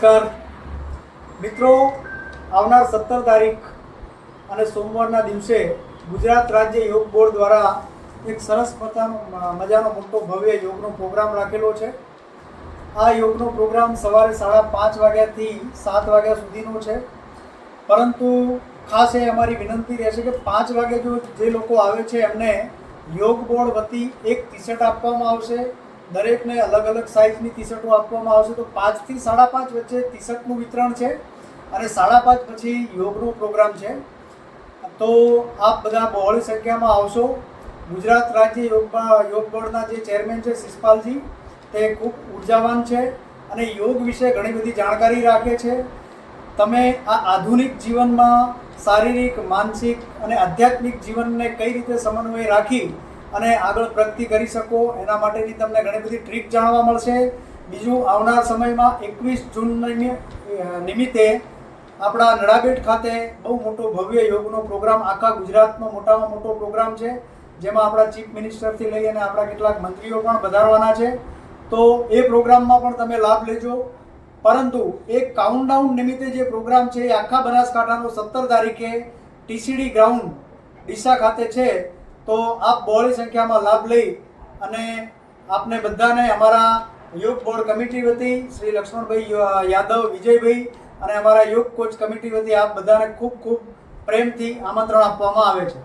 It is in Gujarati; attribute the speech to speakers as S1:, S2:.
S1: નમસ્કાર. મિત્રો, આવનાર સત્તર તારીખ અને સોમવારના દિવસે ગુજરાત રાજ્ય યોગ બોર્ડ દ્વારા એક સરસ મજાનો મોટો ભવ્ય યોગનો પ્રોગ્રામ રાખેલો છે. આ યોગનો પ્રોગ્રામ સવારે સાડા પાંચ વાગ્યાથી સાત વાગ્યા સુધીનો છે. પરંતુ ખાસ એ અમારી વિનંતી રહેશે કે પાંચ વાગે જો જે લોકો આવે છે, એમને યોગ બોર્ડ વતી એક ટી શર્ટ આપવામાં આવશે. દરેકને અલગ અલગ સાઇઝની ટી શર્ટો આપવામાં આવશે. તો પાંચથી સાડા પાંચ વચ્ચે ટી શર્ટનું વિતરણ છે અને સાડા પાંચ પછી યોગનો પ્રોગ્રામ છે. તો આપ બધા બહોળી સંખ્યામાં આવશો. ગુજરાત રાજ્ય યોગ યોગ બોર્ડના જે ચેરમેન છે શિષપાલજી, તે ખૂબ ઉર્જાવાન છે અને યોગ વિશે ઘણી બધી જાણકારી રાખે છે. તમે આ આધુનિક જીવનમાં શારીરિક, માનસિક અને આધ્યાત્મિક જીવનને કઈ રીતે સમન્વય રાખી અને આગળ પ્રગતિ કરી શકો. એના માટેની તમને ઘણી બધી ટ્રીક જાણવા મળશે. બીજું, આવનાર સમયમાં એકવીસ જૂન નિમિત્તે આપણા નડાબેટ ખાતે બહુ મોટો ભવ્ય યોગનો પ્રોગ્રામ આખા ગુજરાતનો મોટામાં મોટો પ્રોગ્રામ છે. જેમાં આપણા ચીફ મિનિસ્ટરથી લઈ અને આપણા કેટલાક મંત્રીઓ પણ વધારવાના છે. તો એ પ્રોગ્રામમાં પણ તમે લાભ લેજો. પરંતુ એક કાઉન્ટડાઉન નિમિત્તે જે પ્રોગ્રામ છે એ આખા બનાસકાંઠાનો સત્તર તારીખે ટીસીડી ગ્રાઉન્ડ ડીસા ખાતે છે. તો આપ બહોળી સંખ્યામાં લાભ લઈ અને આપને બધાને અમારા યોગ બોર્ડ કમિટી વતી શ્રી લક્ષ્મણભાઈ યાદવ વિજયભાઈ અને અમારા યોગ કોચ કમિટી વતી આપ બધાને ખૂબ ખૂબ પ્રેમથી આમંત્રણ આપવામાં આવે છે.